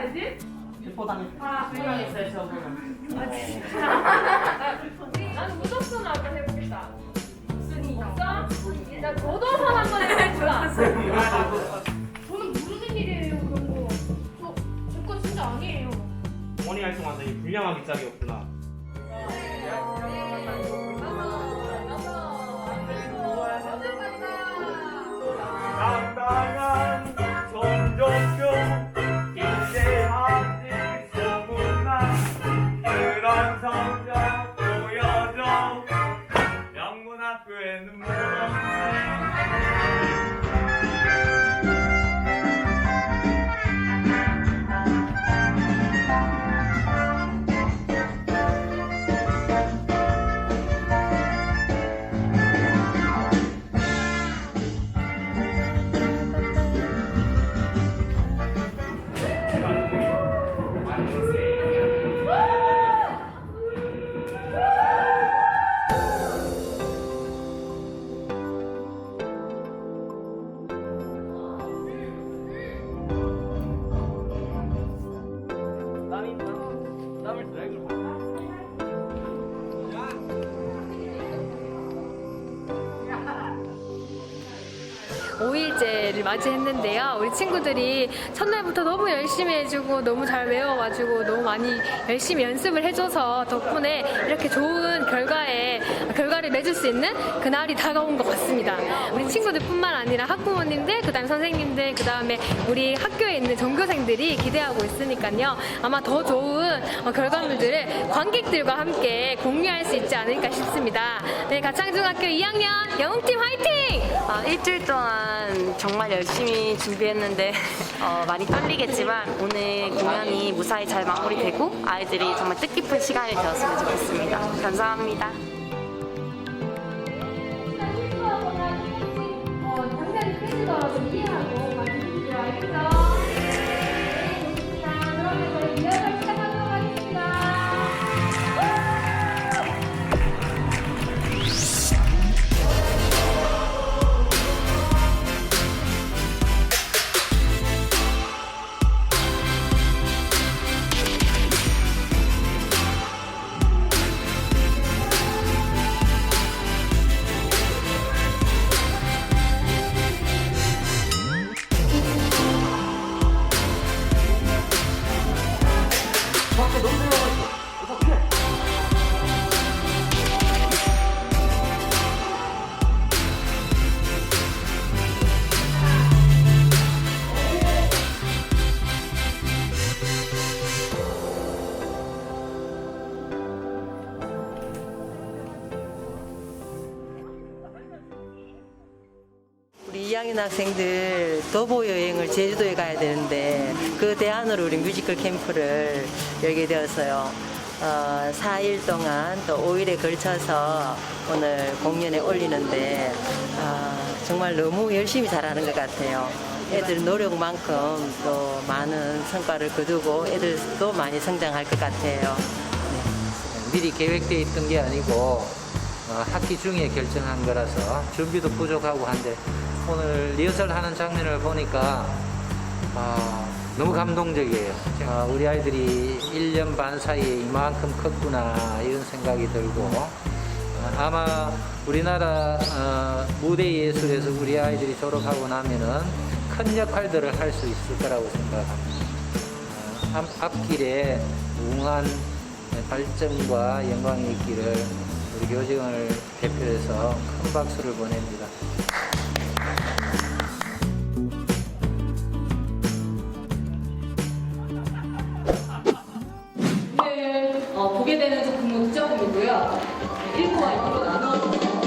알지? 대포당했어. 아, 분명했어요, 저분은. 나는 무적선 한번 해보겠다. 무슨 나 도도선 한번 해볼까? 저는 모르는 일이에요, 그런 거. 저, 저거 진짜 아니에요. 어머니 활동하다 이 불량하기 짝이 없구나. 당당한 5일째를 맞이했는데요. 우리 친구들이 첫날부터 너무 열심히 해주고 너무 잘 외워가지고 너무 많이 열심히 연습을 해줘서 덕분에 이렇게 좋은 결과에 결과를 맺을 수 있는 그날이 다가온 것 같습니다. 우리 친구들뿐만 아니라 학부모님들, 그다음에 선생님들, 그다음에 우리 학교에 있는 전교생들이 기대하고 있으니까요. 아마 더 좋은 어, 결과물들을 관객들과 함께 공유할 수 있지 않을까 싶습니다. 네, 가창중학교 2학년 영웅팀 화이팅! 아, 일주일 동안 정말 열심히 준비했는데 어, 많이 떨리겠지만 오늘 공연이 무사히 잘 마무리되고 아이들이 정말 뜻깊은 시간이 되었으면 좋겠습니다. 감사합니다. 당장이 깨지더라도 이해하고 많이. 알겠죠? 2학년 학생들 도보 여행을 제주도에 가야 되는데 그 대안으로 우리 뮤지컬 캠프를 열게 되었어요. 어, 4일 동안 또 5일에 걸쳐서 오늘 공연에 올리는데 아, 정말 너무 열심히 잘하는 것 같아요. 애들 노력만큼 또 많은 성과를 거두고 애들도 많이 성장할 것 같아요. 미리 계획되어 있던 게 아니고 어, 학기 중에 결정한 거라서 준비도 부족하고 한데 오늘 리허설 하는 장면을 보니까 어, 너무 감동적이에요. 어, 우리 아이들이 1년 반 사이에 이만큼 컸구나 이런 생각이 들고 어, 아마 우리나라 어, 무대 예술에서 우리 아이들이 졸업하고 나면은 큰 역할들을 할 수 있을 거라고 생각합니다. 어, 앞- 앞길에 무궁한 발전과 영광이 있기를 우리 교직원을 대표해서 큰 박수를 보냅니다. 작품은 두 작품이고요. 1부와 2부로 나눠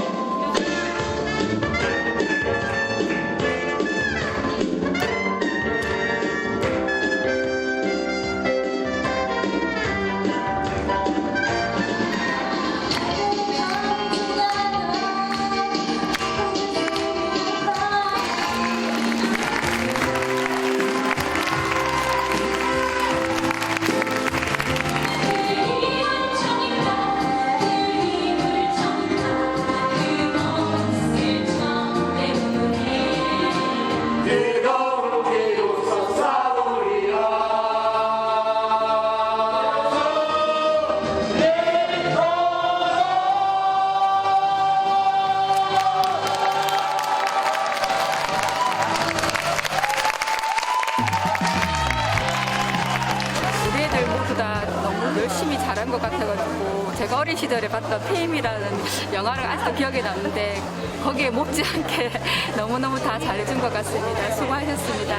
잘한 것 같아가지고 제가 어린 시절에 봤던 페임이라는 영화를 아직도 기억에 남는데 거기에 못지않게 너무너무 다 잘해준 것 같습니다. 수고하셨습니다.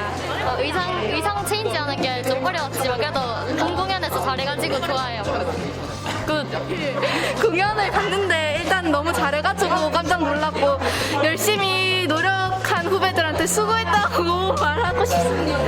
어, 의상 의상 체인지하는 게 좀 어려웠지만 그래도 본 공연에서 잘해가지고 좋아요. 그 공연을 봤는데 일단 너무 잘해가지고 깜짝 놀랐고 열심히 노력한 후배들한테 수고했다고 말하고 싶습니다.